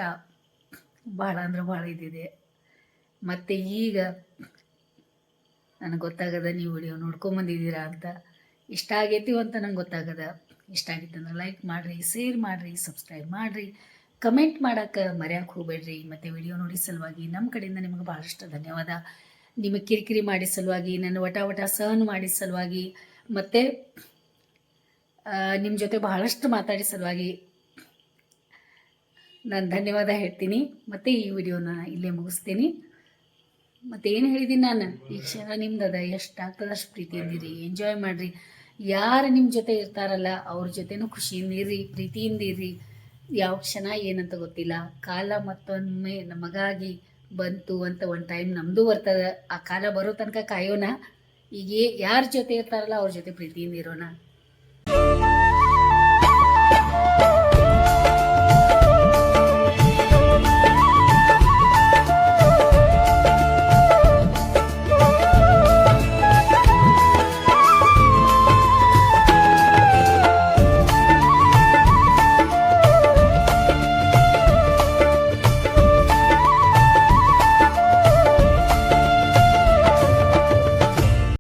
ಭಾಳ ಅಂದ್ರೆ ಭಾಳ ಇದಿದೆ. ಮತ್ತು ಈಗ ನನಗೆ ಗೊತ್ತಾಗದ ನೀವು ವಿಡಿಯೋ ನೋಡ್ಕೊಂಬಂದಿದ್ದೀರಾ ಅಂತ. ಇಷ್ಟ ಆಗೈತಿ ಅಂತ ನಂಗೆ ಗೊತ್ತಾಗದ. ಇಷ್ಟ ಆಗಿತ್ತು ಅಂದ್ರೆ ಲೈಕ್ ಮಾಡಿರಿ ಶೇರ್ ಮಾಡಿರಿ ಸಬ್ಸ್ಕ್ರೈಬ್ ಮಾಡಿರಿ. ಕಮೆಂಟ್ ಮಾಡೋಕ್ಕೆ ಮರೆಯೋಕೆ ಹೋಗಬೇಡ್ರಿ. ಮತ್ತು ವಿಡಿಯೋ ನೋಡಿ ಸಲುವಾಗಿ ನಮ್ಮ ಕಡೆಯಿಂದ ನಿಮಗೆ ಭಾಳಷ್ಟು ಧನ್ಯವಾದ. ನಿಮಗೆ ಕಿರಿಕಿರಿ ಮಾಡಿ ಸಲುವಾಗಿ, ನನ್ನ ವಟ ವಟ ಸಹನ್ ಮಾಡಿ ಸಲುವಾಗಿ, ಮತ್ತು ನಿಮ್ಮ ಜೊತೆ ಬಹಳಷ್ಟು ಮಾತಾಡಿ ಸಲುವಾಗಿ ನಾನು ಧನ್ಯವಾದ ಹೇಳ್ತೀನಿ. ಮತ್ತು ಈ ವಿಡಿಯೋನ ಇಲ್ಲೇ ಮುಗಿಸ್ತೀನಿ. ಮತ್ತು ಏನು ಹೇಳಿದ್ದೀನಿ ನಾನು? ಈ ಕ್ಷಣ ಅದ. ಎಷ್ಟು ಆಗ್ತದೆ ಅಷ್ಟು ಪ್ರೀತಿಯಿಂದಿರಿ ಎಂಜಾಯ್ ಮಾಡಿರಿ. ಯಾರು ನಿಮ್ಮ ಜೊತೆ ಇರ್ತಾರಲ್ಲ, ಅವ್ರ ಜೊತೆನೂ ಪ್ರೀತಿಯಿಂದ ಇರ್ರಿ ಯಾವ ಕ್ಷಣ ಏನಂತ ಗೊತ್ತಿಲ್ಲ. ಕಾಲ ಮತ್ತೊಮ್ಮೆ ನಮಗಾಗಿ ಬಂತು ಅಂತ ಒಂದು ಟೈಮ್ ನಮ್ಮದು ಬರ್ತದೆ. ಆ ಕಾಲ ಬರೋ ತನಕ ಕಾಯೋಣ ಈಗ ಯಾರ ಜೊತೆ ಇರ್ತಾರಲ್ಲ, ಅವ್ರ ಜೊತೆ ಪ್ರೀತಿಯಿಂದ ಇರೋಣ